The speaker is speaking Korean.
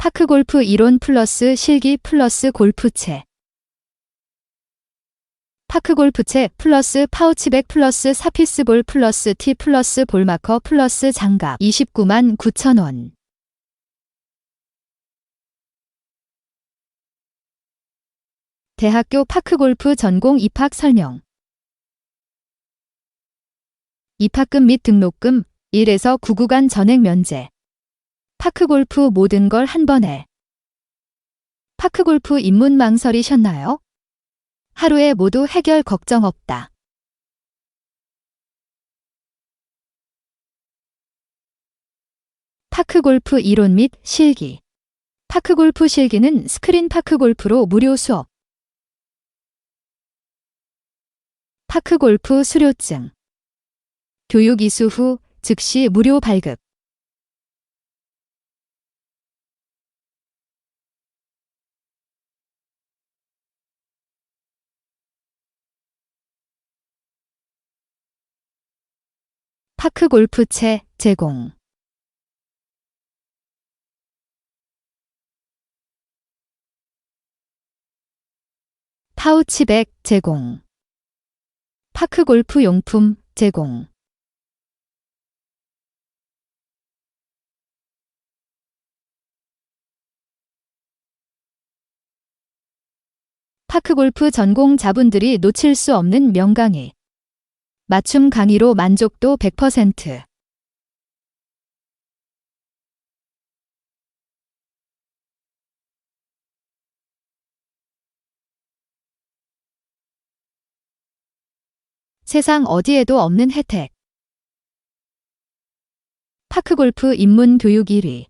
파크골프 이론 플러스 실기 플러스 골프채. 파크골프채 플러스 파우치백 플러스 사피스볼 플러스 티 플러스 볼마커 플러스 장갑 29만 9천원. 대학교 파크골프 전공 입학 설명. 입학금 및 등록금 1에서 9구간 전액 면제. 파크골프 모든 걸 한 번에. 파크골프 입문 망설이셨나요? 하루에 모두 해결 걱정 없다. 파크골프 이론 및 실기. 파크골프 실기는 스크린 파크골프로 무료 수업. 파크골프 수료증. 교육 이수 후 즉시 무료 발급. 파크골프채 제공. 파우치백 제공. 파크골프 용품 제공. 파크골프 전공 자분들이 놓칠 수 없는 명강의. 맞춤 강의로 만족도 100%. 세상 어디에도 없는 혜택. 파크골프 입문 교육 1위.